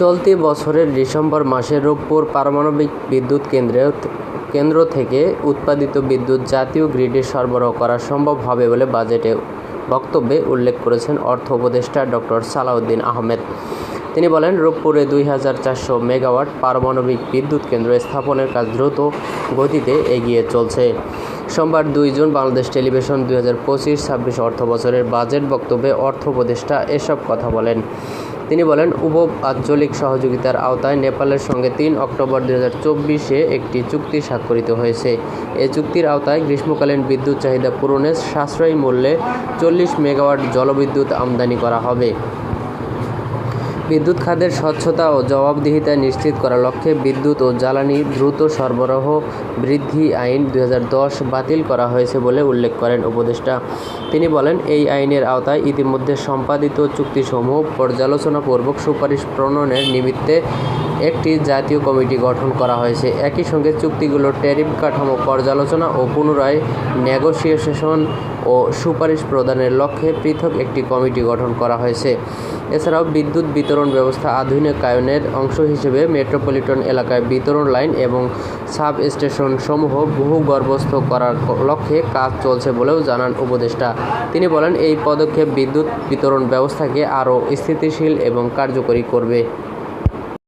চলতি বছরের ডিসেম্বর মাসে রূপপুর পারমাণবিক বিদ্যুৎ কেন্দ্রে কেন্দ্র থেকে উৎপাদিত বিদ্যুৎ জাতীয় গ্রিডে সরবরাহ করা সম্ভব হবে বলে বাজেটে বক্তব্যে উল্লেখ করেছেন অর্থ উপদেষ্টা ডক্টর সালাউদ্দিন আহমেদ। তিনি বলেন, রূপপুরে দুই হাজার চারশো মেগাওয়াট পারমাণবিক বিদ্যুৎ কেন্দ্র স্থাপনের কাজ দ্রুত গতিতে এগিয়ে চলছে। সোমবার দুই জুন বাংলাদেশ টেলিভিশন দুই হাজার পঁচিশ ছাব্বিশ অর্থ বছরের বাজেট বক্তব্যে অর্থ উপদেষ্টা এসব কথা বলেন। তিনি বলেন উপ আঞ্চলিক সহযোগিতার আওতায় নেপালের সঙ্গে তিন অক্টোবর দু হাজার চব্বিশে একটি চুক্তি স্বাক্ষরিত হয়েছে। এ চুক্তির আওতায় গ্রীষ্মকালীন বিদ্যুৎ চাহিদা পূরণে সাশ্রয়ী মূল্যে চল্লিশ মেগাওয়াট জলবিদ্যুৎ আমদানি করা হবে। বিদ্যুৎ খাতের স্বচ্ছতা ও জবাবদিহিতা নিশ্চিত করার লক্ষ্যে বিদ্যুৎ ও জ্বালানি দ্রুত সরবরাহ বৃদ্ধি আইন দু হাজার দশ বাতিল করা হয়েছে বলে উল্লেখ করেন উপদেষ্টা। তিনি বলেন, এই আইনের আওতায় ইতিমধ্যে সম্পাদিত চুক্তিসমূহ পর্যালোচনাপূর্বক সুপারিশ প্রণয়নের নিমিত্তে একটি জাতীয় কমিটি গঠন করা হয়েছে। একই সঙ্গে চুক্তিগুলোর ট্যারিফ কাঠামো পর্যালোচনা ও পুনরায় নেগোসিয়েশন ও সুপারিশ প্রদানের লক্ষ্যে পৃথক একটি কমিটি গঠন করা হয়েছে। এছাড়াও বিদ্যুৎ বিতরণ ব্যবস্থা আধুনিকায়নের অংশ হিসেবে মেট্রোপলিটন এলাকায় বিতরণ লাইন এবং সাব স্টেশন সমূহ ভূগর্ভস্থ করার লক্ষ্যে কাজ চলছে বলেও জানান উপদেষ্টা। তিনি বলেন, এই পদক্ষেপ বিদ্যুৎ বিতরণ ব্যবস্থাকে আরও স্থিতিশীল এবং কার্যকরী করবে।